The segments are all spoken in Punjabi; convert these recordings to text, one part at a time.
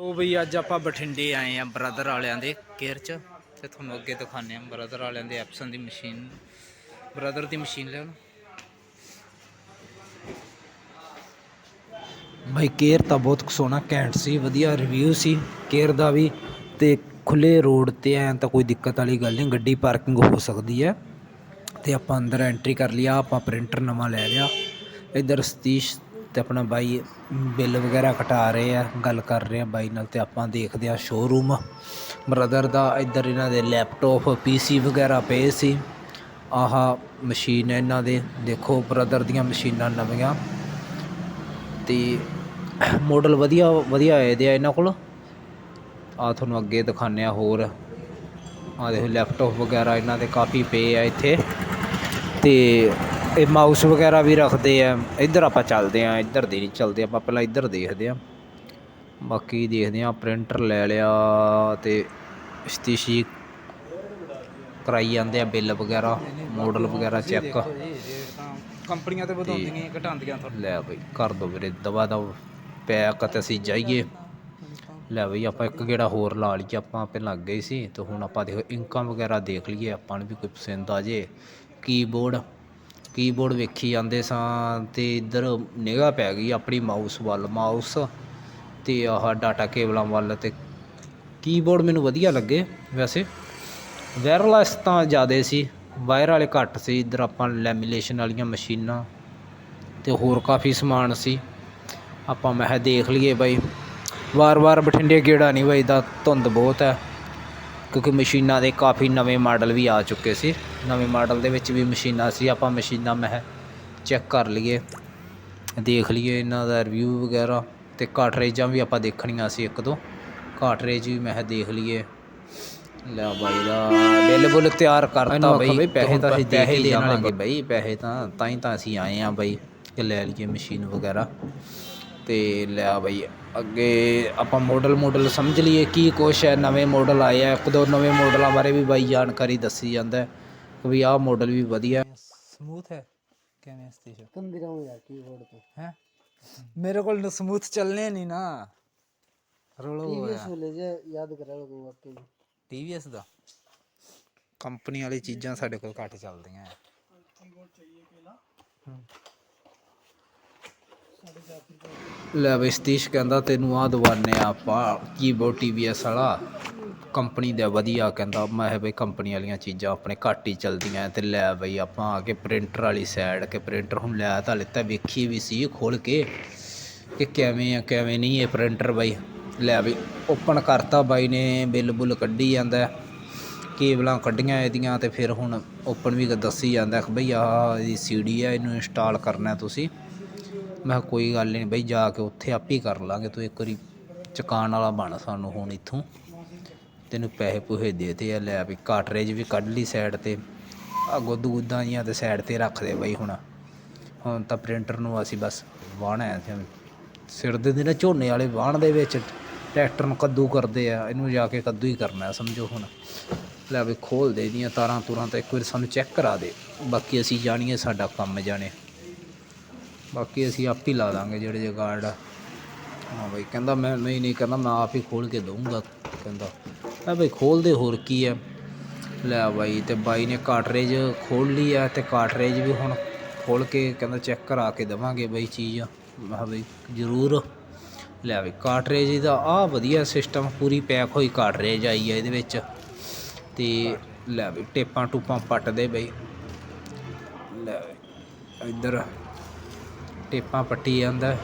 ਉਹ ਬਈ ਅੱਜ ਆਪਾਂ ਬਠਿੰਡੇ ਆਏ ਆ ਬ੍ਰਦਰ ਵਾਲਿਆਂ ਦੇ ਕੇਅਰ ਚ ਤੇ ਤੁਹਾਨੂੰ ਅੱਗੇ ਦਿਖਾਉਂਦੇ ਆ ਬ੍ਰਦਰ ਵਾਲਿਆਂ ਦੇ ਐਪਸਨ ਦੀ ਮਸ਼ੀਨ ਬ੍ਰਦਰ ਦੀ ਮਸ਼ੀਨ ਲੈਣ ਬਾਈ ਕੇਅਰ ਤਾਂ ਬਹੁਤ ਸੋਹਣਾ ਕੈਂਟ ਸੀ, ਵਧੀਆ ਰਿਵਿਊ ਸੀ। ਕੇਅਰ ਦਾ ਵੀ ਤੇ ਖੁੱਲੇ ਰੋਡ ਤੇ ਐ ਤਾਂ ਕੋਈ ਦਿੱਕਤ ਵਾਲੀ ਗੱਲ ਨਹੀਂ, ਗੱਡੀ ਪਾਰਕਿੰਗ ਹੋ ਸਕਦੀ ਹੈ। ਤੇ ਆਪਾਂ ਅੰਦਰ ਐਂਟਰੀ ਕਰ ਲਿਆ ਆਪਾਂ ਪ੍ਰਿੰਟਰ ਨਵਾਂ ਲੈ ਲਿਆ। ਇੱਧਰ ਸਤੀਸ਼ ਤੇ ਆਪਣਾ ਬਾਈ ਬਿੱਲ ਵਗੈਰਾ ਘਟਾ ਰਹੇ ਆ, ਗੱਲ ਕਰ ਰਹੇ ਆ ਬਾਈ ਨਾਲ ਤੇ ਆਪਾਂ ਦੇਖਦੇ ਆ ਸ਼ੋਰੂਮ ਬ੍ਰਦਰ ਦਾ ਇੱਧਰ ਇਹਨਾਂ ਦੇ ਲੈਪਟਾਪ ਪੀਸੀ ਵਗੈਰਾ ਪਏ ਸੀ। ਆਹ ਮਸ਼ੀਨ ਇਹਨਾਂ ਦੇ। ਦੇਖੋ ਬ੍ਰਦਰ ਦੀਆਂ ਮਸ਼ੀਨਾਂ ਨਵੀਆਂ। ਤੇ ਮਾਡਲ ਵਧੀਆ ਵਧੀਆ ਆਏ ਦੇ ਆ ਇਹਨਾਂ ਕੋਲ। ਆ ਤੁਹਾਨੂੰ ਅੱਗੇ ਦਿਖਾਉਂਦੇ ਆ ਹੋਰ। ਆ ਦੇਖੋ ਲੈਪਟਾਪ ਵਗੈਰਾ ਇਹਨਾਂ ਦੇ ਕਾਫੀ ਪਏ ਆ ਇੱਥੇ। ਤੇ ਇਹ ਮਾਊਸ ਵਗੈਰਾ ਵੀ ਰੱਖਦੇ ਆ। ਇੱਧਰ ਆਪਾਂ ਚੱਲਦੇ ਆ ਇੱਧਰ ਦੇ ਨਹੀਂ ਚੱਲਦੇ ਆਪਾਂ ਪਹਿਲਾਂ ਇੱਧਰ ਦੇਖਦੇ ਆ ਬਾਕੀ ਦੇਖਦੇ ਆ ਪ੍ਰਿੰਟਰ ਲੈ ਲਿਆ ਤੇ ਸਤੀਸ਼ੀ ਕਰਾਈ ਜਾਂਦੇ ਆ ਬਿੱਲ ਵਗੈਰਾ ਮਾਡਲ ਵਗੈਰਾ ਚੈੱਕ ਕੰਪਨੀਆਂ ਤੇ ਵਧਾਉਂਦੀਆਂ ਘਟਾਉਂਦੀਆਂ ਲੈ ਬਈ ਕਰ ਦੋ ਵੀਰੇ ਦਵਾ ਦਵ ਪੈਕ ਤੇ ਅਸੀਂ ਜਾਈਏ। ਲੈ ਬਈ ਆਪਾਂ ਇੱਕ ਗੇੜਾ ਹੋਰ ਲਾ ਲਈਏ ਆਪਾਂ ਪਹਿਲਾਂ ਅੱਗੇ ਹੀ ਸੀ। ਤੇ ਹੁਣ ਆਪਾਂ ਦੇਖੋ ਇਨਕਮ ਵਗੈਰਾ ਦੇਖ ਲਈਏ ਆਪਾਂ ਨੂੰ ਵੀ ਕੋਈ ਪਸੰਦ ਆ ਜੇ। ਕੀਬੋਰਡ ਕੀਬੋਰਡ ਵੇਖੀ ਜਾਂਦੇ ਸਾਂ ਤੇ ਇੱਧਰ ਨਿਗਾਹ ਪੈ ਗਈ ਆਪਣੀ ਮਾਊਸ ਵੱਲ ਮਾਊਸ ਤੇ ਆਹ ਡਾਟਾ ਕੇਬਲਾਂ ਵੱਲ ਤੇ ਕੀਬੋਰਡ ਮੈਨੂੰ ਵਧੀਆ ਲੱਗੇ ਵੈਸੇ। ਵਾਇਰਲੈਸ ਤਾਂ ਜ਼ਿਆਦੇ ਸੀ ਵਾਇਰ ਵਾਲੇ ਘੱਟ ਸੀ, ਇੱਧਰ ਆਪਾਂ ਲੈਮੀਨੇਸ਼ਨ ਵਾਲੀਆਂ ਮਸ਼ੀਨਾਂ ਤੇ ਹੋਰ ਕਾਫੀ ਸਮਾਨ ਸੀ। ਆਪਾਂ ਮੈਂ ਕਿਹਾ ਦੇਖ ਲਈਏ ਬਾਈ ਵਾਰ-ਵਾਰ ਬਠਿੰਡੇ ਗੇੜਾ ਨਹੀਂ ਵੱਜਦਾ, ਧੁੰਦ ਬਹੁਤ ਹੈ, ਕਿਉਂਕਿ ਮਸ਼ੀਨਾਂ ਦੇ ਕਾਫੀ ਨਵੇਂ ਮਾਡਲ ਵੀ ਆ ਚੁੱਕੇ ਸੀ। ਨਵੇਂ ਮਾਡਲ ਦੇ ਵਿੱਚ ਵੀ ਮਸ਼ੀਨਾਂ ਸੀ ਆਪਾਂ ਮਸ਼ੀਨਾਂ ਮੈਂ ਚੈੱਕ ਕਰ ਲਈਏ ਦੇਖ ਲਈਏ ਇਹਨਾਂ ਦਾ ਰਿਵਿਊ ਵਗੈਰਾ ਤੇ ਕਾਟਰੇਜਾਂ ਵੀ ਆਪਾਂ ਦੇਖਣੀਆਂ ਸੀ ਇੱਕ ਦੋ। ਕਾਟਰੇਜ ਵੀ ਮੈਂ ਦੇਖ ਲਈਏ। ਲੈ ਬਾਈ ਦਾ ਬਿੱਲ ਬੁੱਲ ਤਿਆਰ ਕਰਤਾ ਬਈ ਪੈਸੇ ਤਾਂ ਅਸੀਂ ਦੇ ਕੇ ਜਾਵਾਂਗੇ। ਬਈ ਪੈਸੇ ਤਾਂ ਤਾਂ ਹੀ ਤਾਂ ਅਸੀਂ ਆਏ ਆ ਬਈ ਕਿ ਲੈ ਲਈਏ ਮਸ਼ੀਨ ਵਗੈਰਾ। ਤੇ ਲਿਆ ਬਈ ਅੱਗੇ ਆਪਾਂ ਮਾਡਲ ਮਾਡਲ ਸਮਝ ਲਈਏ ਕੀ ਕੁਛ ਹੈ ਨਵੇਂ ਮਾਡਲ ਆਏ ਆ ਇੱਕ ਦੋ ਨਵੇਂ ਮਾਡਲਾਂ ਬਾਰੇ ਵੀ ਬਾਈ ਜਾਣਕਾਰੀ ਦੱਸੀ ਜਾਂਦਾ ਹੈ। ਕਿ ਵੀ ਆਹ ਮਾਡਲ ਵੀ ਵਧੀਆ ਸਮੂਥ ਹੈ। ਕਿਵੇਂ ਸਟੇਸ਼ਨ ਕੰਦੀ ਰਹੂੰ ਯਾਰ ਕੀਬੋਰਡ ਤੇ। ਹੈ? ਮੇਰੇ ਕੋਲ ਸਮੂਥ ਚੱਲਨੇ ਨਹੀਂ ਨਾ। ਰੋਲੋ ਟੀਵੀਐਸ ਵਾਲੇ ਜੇ ਯਾਦ ਕਰਾ ਲੋ ਵਾਕਈ। ਟੀਵੀਐਸ ਦਾ? ਕੰਪਨੀ ਵਾਲੀ ਚੀਜ਼ਾਂ ਸਾਡੇ ਕੋਲ ਘੱਟ ਚੱਲਦੀਆਂ। ਹੈ। ਲੈ ਬਈ ਸਤੀਸ਼ ਕਹਿੰਦਾ ਤੈਨੂੰ ਆ ਦਵਾਨੇ ਆ ਆਪਾਂ ਕੀਬੋਰਡ ਟੀਵੀਐਸ ਵਾਲਾ। ਕੰਪਨੀ ਦਾ ਵਧੀਆ ਕਹਿੰਦਾ, ਮੈਂ ਕਿਹਾ ਬਈ ਕੰਪਨੀ ਵਾਲੀਆਂ ਚੀਜ਼ਾਂ ਆਪਣੇ ਘੱਟ ਹੀ ਚੱਲਦੀਆਂ ਤੇ ਲੈ ਬਈ ਆਪਾਂ ਆ ਕੇ ਪ੍ਰਿੰਟਰ ਵਾਲੀ ਸਾਈਡ ਕਿ ਪ੍ਰਿੰਟਰ ਹੁਣ ਲੈ ਤਾਂ ਲਿੱਤਾ, ਵੇਖੀ ਵੀ ਸੀ ਖੋਲ ਕੇ ਕਿ ਕਿਵੇਂ ਆ, ਕਿਵੇਂ ਨਹੀਂ ਇਹ ਪ੍ਰਿੰਟਰ ਬਾਈ। ਲੈ ਬਈ ਓਪਨ ਕਰਤਾ ਬਾਈ ਨੇ, ਬਿੱਲ ਬੁੱਲ ਕੱਢੀ ਜਾਂਦਾ, ਕੇਬਲਾਂ ਕੱਢੀਆਂ ਇਹਦੀਆਂ ਤੇ ਫਿਰ ਹੁਣ ਓਪਨ ਵੀ ਦੱਸੀ ਜਾਂਦਾ ਕਿ ਬਈ ਆਹ ਇਹਦੀ ਸੀਡੀ ਆ, ਇਹਨੂੰ ਇੰਸਟਾਲ ਕਰਨਾ ਤੁਸੀਂ। ਮੈਂ ਕਿਹਾ ਕੋਈ ਗੱਲ ਨਹੀਂ ਬਈ ਜਾ ਕੇ ਉੱਥੇ ਆਪੇ ਕਰ ਲਾਂਗੇ, ਤੂੰ ਇੱਕ ਵਾਰੀ ਚਕਾਨ ਵਾਲਾ ਬਣ ਸਾਨੂੰ ਹੁਣ ਇੱਥੋਂ। ਤੈਨੂੰ ਪੈਸੇ ਪੂਹੇ ਦੇ ਤੇ ਆ, ਲੈ ਵੀ ਕਾਟਰੇਜ ਵੀ ਕੱਢ ਲਈ ਸਾਈਡ ਤੇ। ਆ ਗੁੱਦ ਗੁੱਦਾਂ ਜੀਆਂ ਤੇ ਸਾਈਡ ਤੇ ਰੱਖ ਦੇ ਬਈ ਹੁਣ। ਹੁਣ ਤਾਂ ਪ੍ਰਿੰਟਰ ਨੂੰ ਅਸੀਂ ਬਸ ਵਾਹਣਾ ਹੈ ਸਿਰ ਦੇ ਦਿਨ ਝੋਨੇ ਵਾਲੇ ਵਾਹਣ ਦੇ ਵਿੱਚ ਟਰੈਕਟਰ ਨੂੰ ਕੱਦੂ ਕਰਦੇ ਆ, ਇਹਨੂੰ ਜਾ ਕੇ ਕੱਦੂ ਹੀ ਕਰਨਾ ਸਮਝੋ ਹੁਣ। ਲੈ ਵੀ ਖੋਲ ਦੇ ਦੀਆਂ ਤਾਰਾਂ ਤੁਰਾਂ ਤਾਂ ਇੱਕ ਵਾਰੀ ਸਾਨੂੰ ਚੈੱਕ ਕਰਾ ਦੇ। ਬਾਕੀ ਅਸੀਂ ਜਾਣੀਏ ਸਾਡਾ ਕੰਮ ਜਾਣੇ। ਬਾਕੀ ਅਸੀਂ ਆਪ ਹੀ ਲਾ ਦਾਂਗੇ ਜਿਹੜੇ ਜਗਾੜ ਆ। ਹਾਂ ਬਈ, ਕਹਿੰਦਾ ਮੈਂ, ਨਹੀਂ ਨਹੀਂ, ਕਹਿੰਦਾ ਮੈਂ ਆਪ ਹੀ ਖੋਲ ਕੇ ਦਊਂਗਾ, ਕਹਿੰਦਾ। ਮੈਂ ਬਈ ਖੋਲ ਦੇ ਹੋਰ ਕੀ ਹੈ ਲੈ ਬਾਈ, ਤੇ ਬਾਈ ਨੇ ਕਾਟਰੇਜ ਖੋਲ ਲਈ ਆ ਤੇ ਕਾਟਰੇਜ ਵੀ ਹੁਣ ਖੋਲ ਕੇ ਕਹਿੰਦਾ ਚੈੱਕ ਕਰਾ ਕੇ ਦੇਵਾਂਗੇ ਬਈ ਚੀਜ਼। ਮੈਂ ਕਿਹਾ ਬਈ, ਜ਼ਰੂਰ। ਲੈ ਬਈ ਕਾਟਰੇਜ ਦਾ ਆ ਵਧੀਆ ਸਿਸਟਮ ਪੂਰੀ ਪੈਕ ਹੋਈ ਕਾਟਰੇਜ ਆਈ ਹੈ ਇਹਦੇ ਵਿੱਚ। ਤੇ ਲੈ ਬਈ, ਟੇਪਾਂ ਟੂਪਾਂ ਪੱਟਦੇ ਬਈ। ਲੈ ਇੱਧਰ ਟੇਪਾਂ ਪੱਟੀ ਜਾਂਦਾ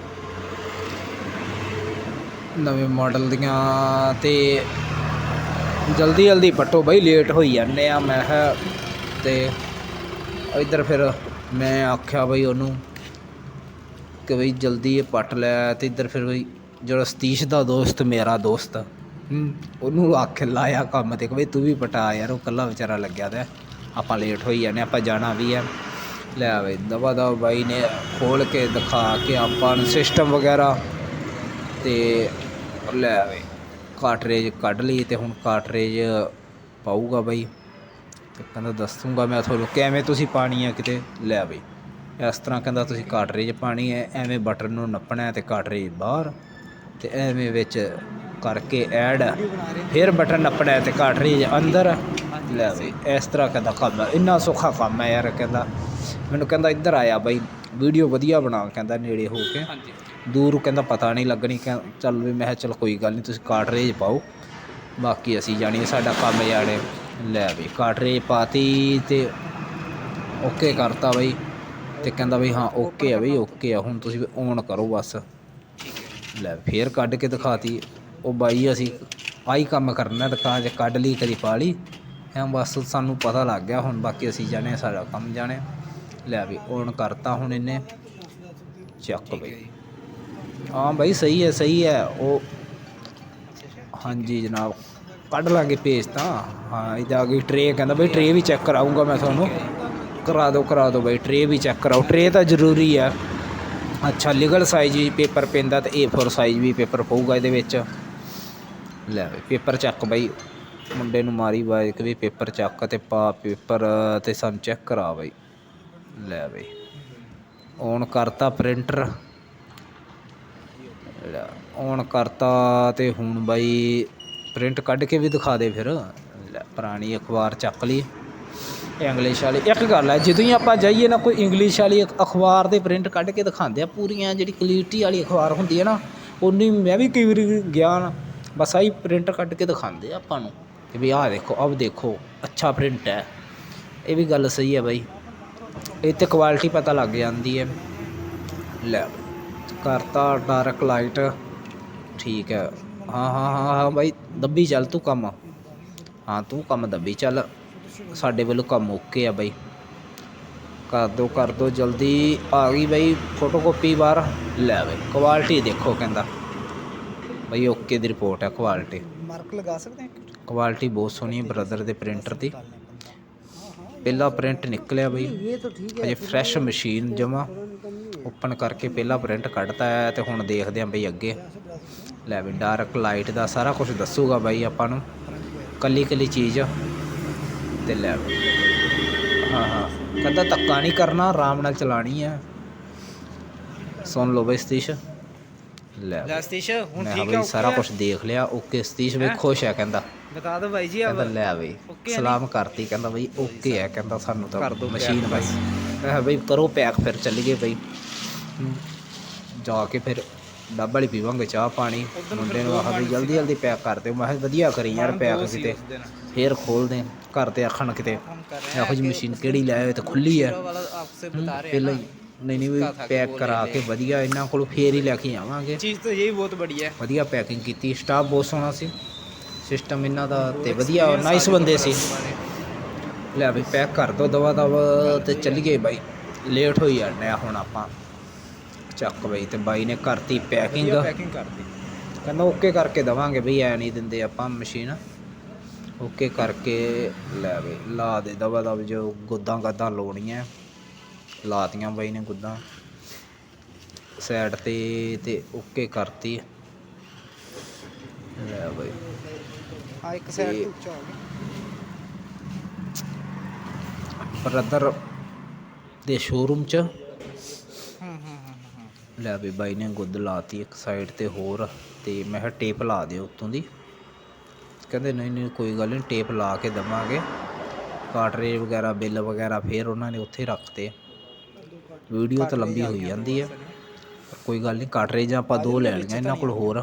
ਨਵੇਂ ਮਾਡਲ ਦੀਆਂ ਤੇ ਜਲਦੀ ਜਲਦੀ ਪੱਟੋ ਬਈ ਲੇਟ ਹੋਈ ਜਾਂਦੇ ਆ, ਮੈਂ ਕਿਹਾ ਤੇ ਇੱਧਰ ਫਿਰ ਮੈਂ ਆਖਿਆ ਬਈ ਉਹਨੂੰ ਕਿ ਬਈ ਜਲਦੀ ਇਹ ਪੱਟ ਲੈ ਤੇ ਇੱਧਰ ਫਿਰ ਬਈ ਜਿਹੜਾ ਸਤੀਸ਼ ਦਾ ਦੋਸਤ, ਮੇਰਾ ਦੋਸਤ ਉਹਨੂੰ ਆਖ ਲਾਇਆ ਕੰਮ ਤੇ ਕਿ ਬਈ ਤੂੰ ਵੀ ਪਟਾ ਯਾਰ, ਉਹ ਕੱਲਾ ਵਿਚਾਰਾ ਲੱਗਿਆ ਤੇ ਆਪਾਂ ਲੇਟ ਹੋਈ ਜਾਂਦੇ ਆਪਾਂ ਜਾਣਾ ਵੀ ਆ ਲੈ ਬਈ ਦਵਾ ਦਵਾ ਬਾਈ ਨੇ ਖੋਲ ਕੇ ਦਿਖਾ ਕੇ ਆਪਾਂ ਨੂੰ ਸਿਸਟਮ ਵਗੈਰਾ ਤੇ ਲੈ ਬਈ ਕਾਟਰੇਜ ਕੱਢ ਲਈ ਤੇ ਹੁਣ ਕਾਟਰੇਜ ਪਾਊਗਾ ਬਾਈ। ਤੇ ਕਹਿੰਦਾ ਦੱਸੂਗਾ ਮੈਂ ਤੁਹਾਨੂੰ ਕਿਵੇਂ ਤੁਸੀਂ ਪਾਣੀ ਆ ਕਿਤੇ ਲੈ ਬਈ ਇਸ ਤਰ੍ਹਾਂ ਕਹਿੰਦਾ ਤੁਸੀਂ ਕਾਟਰੇਜ ਪਾਣੀ ਹੈ, ਐਵੇਂ ਬਟਨ ਨੂੰ ਨੱਪਣਾ ਹੈ ਤੇ ਕਾਟਰੇਜ ਬਾਹਰ ਤੇ ਐਵੇਂ ਵਿੱਚ ਕਰਕੇ ਐਡ ਫਿਰ ਬਟਨ ਨੱਪਣਾ ਹੈ ਤੇ ਕਾਟਰੇਜ ਅੰਦਰ ਲੈ ਵੀ ਇਸ ਤਰ੍ਹਾਂ ਕਹਿੰਦਾ ਕੰਮ ਇੰਨਾ ਸੌਖਾ ਕੰਮ ਹੈ ਯਾਰ ਕਹਿੰਦਾ। ਮੈਨੂੰ ਕਹਿੰਦਾ ਇੱਧਰ ਆਇਆ ਬਾਈ ਵੀਡੀਓ ਵਧੀਆ ਬਣਾ ਕਹਿੰਦਾ ਨੇੜੇ ਹੋ ਕੇ। ਹਾਂਜੀ। ਦੂਰ ਕਹਿੰਦਾ ਪਤਾ ਨਹੀਂ ਲੱਗਣੀ ਕਹਿੰ- ਚੱਲ ਵੀ ਮੈਂ ਕਿਹਾ ਚੱਲ ਕੋਈ ਗੱਲ ਨਹੀਂ ਤੁਸੀਂ ਕਾਟਰੇਜ ਪਾਓ। ਬਾਕੀ ਅਸੀਂ ਜਾਣੀ ਸਾਡਾ ਕੰਮ ਜਾਣੇ ਲੈ ਵੀ ਕਾਟਰੇਜ ਪਾਤੀ ਤੇ ਓਕੇ ਕਰਤਾ ਬਈ। ਤੇ ਕਹਿੰਦਾ ਬਈ ਹਾਂ ਓਕੇ ਆ ਬਈ ਓਕੇ ਆ ਹੁਣ ਤੁਸੀਂ ਔਨ ਕਰੋ ਬਸ। ਲੈ ਫੇਰ ਕੱਢ ਕੇ ਦਿਖਾਤੀ। ਉਹ ਬਾਈ ਅਸੀਂ ਆਹੀ ਕੰਮ ਕਰਨਾ ਦੁਕਾਨ 'ਚ ਕੱਢ ਲਈ ਕਦੀ ਪਾ ਲਈ। ਐਂ ਬਸ ਸਾਨੂੰ ਪਤਾ ਲੱਗ ਗਿਆ ਹੁਣ ਬਾਕੀ ਅਸੀਂ ਜਾਣੇ ਸਾਡਾ ਕੰਮ ਜਾਣੇ ਲੈ ਵੀ ਔਨ ਕਰਤਾ ਹੁਣ ਇਹਨੇ। ਚੱਕ ਬਈ। ਹਾਂ ਬਾਈ, ਸਹੀ ਹੈ ਸਹੀ ਹੈ, ਉਹ ਹਾਂਜੀ ਜਨਾਬ, ਕੱਢ ਲਾਂਗੇ ਪੇਜ ਤਾਂ। ਹਾਂ ਇਹਦਾ ਜਾ ਟਰੇ ਕਹਿੰਦਾ ਬਈ ਟਰੇ ਵੀ ਚੈੱਕ ਕਰਾਉਂਗਾ ਮੈਂ ਤੁਹਾਨੂੰ। ਕਰਾ ਦਿਓ ਕਰਾ ਦਿਓ ਬਈ ਟਰੇ ਵੀ ਚੈੱਕ ਕਰਾਓ। ਟਰੇ ਤਾਂ ਜ਼ਰੂਰੀ ਹੈ। ਅੱਛਾ ਲੀਗਲ ਸਾਈਜ਼ ਵੀ ਪੇਪਰ ਪੈਂਦਾ ਤੇ A4 ਸਾਈਜ਼ ਵੀ ਪੇਪਰ ਪਊਗਾ ਇਹਦੇ ਵਿੱਚ। ਲੈ ਬਈ ਪੇਪਰ ਚੱਕ ਬਈ। ਮੁੰਡੇ ਨੂੰ ਮਾਰੀ ਬਾਈਕ ਵੀ ਪੇਪਰ ਚੱਕ ਤੇ ਪਾ ਪੇਪਰ ਤੇ ਸਾਨੂੰ ਚੈੱਕ ਕਰਾ ਬਈ। ਲੈ ਬਈ। ਔਨ ਕਰਤਾ ਪ੍ਰਿੰਟਰ ਔਨ ਕਰਤਾ ਤੇ ਹੁਣ ਬਾਈ ਪ੍ਰਿੰਟ ਕੱਢ ਕੇ ਵੀ ਦਿਖਾ ਦੇ ਫਿਰ। ਲੈ, ਪੁਰਾਣੀ ਅਖਬਾਰ ਚੱਕ ਲਈ। ਇੰਗਲਿਸ਼ ਵਾਲੀ। ਇੱਕ ਗੱਲ ਹੈ, ਜਦੋਂ ਹੀ ਆਪਾਂ ਜਾਈਏ ਨਾ, ਕੋਈ ਇੰਗਲਿਸ਼ ਵਾਲੀ ਅਖ- ਅਖਬਾਰ ਦੇ ਪ੍ਰਿੰਟ ਕੱਢ ਕੇ ਦਿਖਾਉਂਦੇ ਆ, ਪੂਰੀਆਂ ਜਿਹੜੀ ਕੁਆਲਿਟੀ ਵਾਲੀ ਅਖਬਾਰ ਹੁੰਦੀ ਹੈ ਨਾ ਉਨੀ ਮੈਂ ਵੀ ਕਈ ਵਾਰੀ ਗਿਆ ਨਾ ਬਸ ਆਹੀ ਪ੍ਰਿੰਟ ਕੱਢ ਕੇ ਦਿਖਾਉਂਦੇ ਆ ਆਪਾਂ ਨੂੰ। ਕਿ ਵੀ ਆਹ ਦੇਖੋ ਅਬ ਦੇਖੋ, ਅੱਛਾ ਪ੍ਰਿੰਟ ਹੈ। ਇਹ ਵੀ ਗੱਲ ਸਹੀ ਹੈ ਬਾਈ। ਇਹ ਤੇ ਕੁਆਲਿਟੀ ਪਤਾ ਲੱਗ ਜਾਂਦੀ ਹੈ। ਲੈ ਕਰਤਾ ਡਾਰਕ ਲਾਈਟ ਠੀਕ ਹੈ। ਹਾਂ ਹਾਂ ਹਾਂ ਹਾਂ ਬਾਈ ਦੱਬੀ ਚੱਲ ਤੂੰ ਕੰਮ। ਹਾਂ ਤੂੰ ਕੰਮ ਦੱਬੀ ਚੱਲ। ਸਾਡੇ ਵੱਲੋਂ ਕੰਮ ਓਕੇ ਆ ਬਾਈ। ਕਰ ਦੋ ਕਰ ਦੋ ਜਲਦੀ ਆ ਗਈ ਬਾਈ ਫੋਟੋਕਾਪੀ ਬਾਹਰ। ਲੈ ਬਾਈ ਕੁਆਲਿਟੀ ਦੇਖੋ ਕਹਿੰਦਾ। ਬਾਈ ਓਕੇ ਦੀ ਰਿਪੋਰਟ ਹੈ ਕੁਆਲਿਟੀ ਮਾਰਕ ਲਗਾ ਸਕਦੇ ਹਾਂ ਕੁਆਲਿਟੀ ਬਹੁਤ ਸੋਹਣੀ ਹੈ ਬ੍ਰਦਰ ਦੇ ਪ੍ਰਿੰਟਰ ਦੀ। ਪਹਿਲਾ ਪ੍ਰਿੰਟ ਨਿਕਲਿਆ ਬਈ। ਇਹ ਤਾਂ ਠੀਕ ਅਜੇ ਫਰੈਸ਼ ਮਸ਼ੀਨ ਜਮਾ ਓਪਨ ਕਰਕੇ ਪਹਿਲਾ ਪ੍ਰਿੰਟ ਕੱਢਤਾ ਹੈ ਤੇ ਹੁਣ ਦੇਖਦੇ ਆਂ ਬਈ ਅੱਗੇ। ਲੈ ਵੀ ਡਾਰਕ ਲਾਈਟ ਦਾ ਸਾਰਾ ਕੁਝ ਦੱਸੂਗਾ ਬਾਈ ਆਪਾਂ ਨੂੰ। ਕੱਲੀ ਕੱਲੀ ਚੀਜ਼। ਤੇ ਲੈ ਵੀ ਹਾਂ ਹਾਂ। ਕਹਿੰਦਾ ਧੱਕਾ ਨਹੀਂ ਕਰਨਾ ਆਰਾਮ ਨਾਲ ਚਲਾਣੀ ਹੈ। ਸੁਣ ਲਓ ਬਈ ਸਤੀਸ਼। ਲੈ ਬਈ। ਸਤੀਸ਼ ਹੁਣ ਠੀਕ ਹੈ ਸਾਰਾ ਕੁਝ ਦੇਖ ਲਿਆ। ਓਕੇ ਸਤੀਸ਼ ਵੀ ਖੁਸ਼ ਹੈ ਕਹਿੰਦਾ। ਬਤਾ ਦੋ ਜੀ ਕਹਿੰਦਾ ਲੈ ਆ ਸਲਾਮ ਕਰਤੀ ਕਹਿੰਦਾ ਬਈ ਓਕੇ ਆ ਕਹਿੰਦਾ ਸਾਨੂੰ ਤਾਂ ਮਸ਼ੀਨ ਬਸ। ਮੈਂ ਬਈ ਕਰੋ ਪੈਕ ਫਿਰ ਚੱਲੀਏ ਬਈ। ਜਾ ਕੇ ਫਿਰ ਡੱਬ ਵਾਲੀ ਪੀਵਾਂਗੇ ਚਾਹ ਪਾਣੀ ਮੁੰਡੇ ਨੂੰ ਆਖਾਂ ਵੀ ਜਲਦੀ ਜਲਦੀ ਪੈਕ ਕਰ ਦਿਓ। ਮੈਂ ਵਧੀਆ ਕਰੀ ਯਾਰ ਪੈਕ ਕਿਤੇ। ਫੇਰ ਖੋਲਦੇ ਘਰ ਤੇ ਆਖਣ ਕਿਤੇ। ਇਹੋ ਜੀ ਮਸ਼ੀਨ ਕਿਹੜੀ ਲੈ ਆਏ ਤੇ ਖੁੱਲੀ ਆ। ਪਹਿਲਾਂ ਹੀ। ਨਹੀਂ ਨਹੀਂ ਵੀ ਪੈਕ ਕਰਾ ਕੇ ਵਧੀਆ ਇਹਨਾਂ ਕੋਲ ਫੇਰ ਹੀ ਲੈ ਕੇ ਆਵਾਂਗੇ। ਚੀਜ਼ ਤਾਂ ਇਹ ਬਹੁਤ ਬੜੀ ਵਧੀਆ ਪੈਕਿੰਗ ਕੀਤੀ ਸਟਾਫ ਬਹੁਤ ਸੋਹਣਾ ਸੀ। ਸਿਸਟਮ ਇਹਨਾਂ ਦਾ ਤੇ ਵਧੀਆ ਨਾਈਸ ਬੰਦੇ ਸੀ। ਲੈ ਵੀ ਪੈਕ ਕਰ ਦੋ ਦਵਾ ਦਵਾ ਤੇ ਚੱਲੀਏ ਬਾਈ। ਲੇਟ ਹੋਈ ਜਾਂਦੇ ਆ ਹੁਣ ਆਪਾਂ ਚੱਕ ਬਈ ਤੇ ਬਾਈ ਨੇ ਕਰਤੀ ਪੈਕਿੰਗ ਕਰਤੀ। ਕਹਿੰਦਾ ਓਕੇ ਕਰਕੇ ਦਵਾਂਗੇ ਬਈ ਐ ਨਹੀਂ ਦਿੰਦੇ ਆਪਾਂ ਮਸ਼ੀਨ ਓਕੇ ਕਰਕੇ ਲੈ ਬਈ ਲਾ ਦੇ ਦਵਾ ਦਵ ਜੋ ਗੁੱਦਾਂ ਗੱਦਾਂ ਲਾਉਣੀਆਂ। ਲਾਤੀਆਂ ਬਾਈ ਨੇ ਗੁੱਦਾਂ। ਸਾਈਡ ਤੇ ਤੇ ਓਕੇ ਕਰਤੀ। ਲੈ ਬਈ। ਬ੍ਰਦਰ ਦੇ ਸ਼ੋਰੂਮ ਚ ਲੈ ਵੀ ਬਾਈ ਨੇ ਗੁੱਦ ਲਾਤੀ ਇੱਕ ਸਾਈਡ ਤੇ ਹੋਰ ਤੇ ਮੈਂ ਕਿਹਾ ਟੇਪ ਲਾ ਦਿਓ ਉੱਤੋਂ ਦੀ। ਕਹਿੰਦੇ ਨਹੀਂ ਨਹੀਂ ਕੋਈ ਗੱਲ ਨਹੀਂ ਟੇਪ ਲਾ ਕੇ ਦਵਾਂਗੇ। ਕਾਟਰੇਜ ਵਗੈਰਾ ਬਿੱਲ ਵਗੈਰਾ ਫੇਰ ਉਹਨਾਂ ਨੇ ਉੱਥੇ ਰੱਖਤੇ। ਵੀਡੀਓ ਤਾਂ ਲੰਬੀ ਹੋਈ ਜਾਂਦੀ ਹੈ ਕੋਈ ਗੱਲ ਨਹੀਂ ਕਾਟਰੇਜ ਆਪਾਂ ਦੋ ਲੈ ਲਈਆਂ ਇਹਨਾਂ ਕੋਲ ਹੋਰ।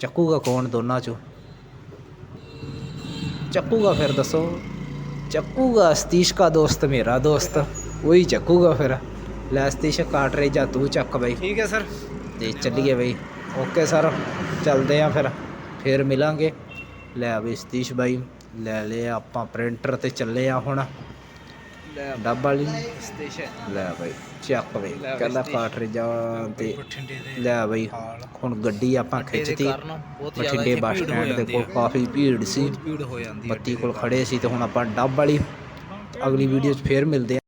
ਚੱਕੂਗਾ ਕੌਣ ਦੋਨਾਂ ਚੋਂ? ਚੱਕੂਗਾ ਫਿਰ ਦੱਸੋ। ਚੱਕੂਗਾ ਸਤੀਸ਼ ਦਾ ਦੋਸਤ ਮੇਰਾ ਦੋਸਤ। ਉਹੀ ਚੱਕੂਗਾ ਫਿਰ। ਲੈ ਸਤੀਸ਼ ਕਾਟ ਰਹੀ ਜਾਂ ਤੂੰ ਚੱਕ ਬਈ। ਠੀਕ ਹੈ ਸਰ। ਤੇ ਚੱਲੀਏ ਬਈ। ਓਕੇ ਸਰ ਚੱਲਦੇ ਆ ਫਿਰ। ਫਿਰ ਮਿਲਾਂਗੇ। ਲੈ ਬਈ ਸਤੀਸ਼ ਬਾਈ ਲੈ ਲਿਆ ਆਪਾਂ ਪ੍ਰਿੰਟਰ ਤੇ ਚੱਲੇ ਆ ਹੁਣ। ਡੱਬ ਵਾਲੀ? ਸਟੇਸ਼ਨ ਲੈ ਬਈ ਚੱਕ ਬਈ ਕਹਿੰਦਾ। ਕਾਟਰੇਜਾਂ ਤੇ ਲੈ ਬਈ ਹੁਣ ਗੱਡੀ ਆਪਾਂ ਖਿੱਚਤੀ ਬਠਿੰਡੇ ਬੱਸ ਸਟੈਂਡ ਦੇ ਕੋਲ। ਕਾਫੀ ਭੀੜ ਸੀ ਬੱਤੀ ਕੋਲ ਖੜੇ ਸੀ ਤੇ ਹੁਣ ਆਪਾਂ ਡੱਬ ਵਾਲੀ ਅਗਲੀ ਵੀਡੀਓ 'ਚ ਫੇਰ ਮਿਲਦੇ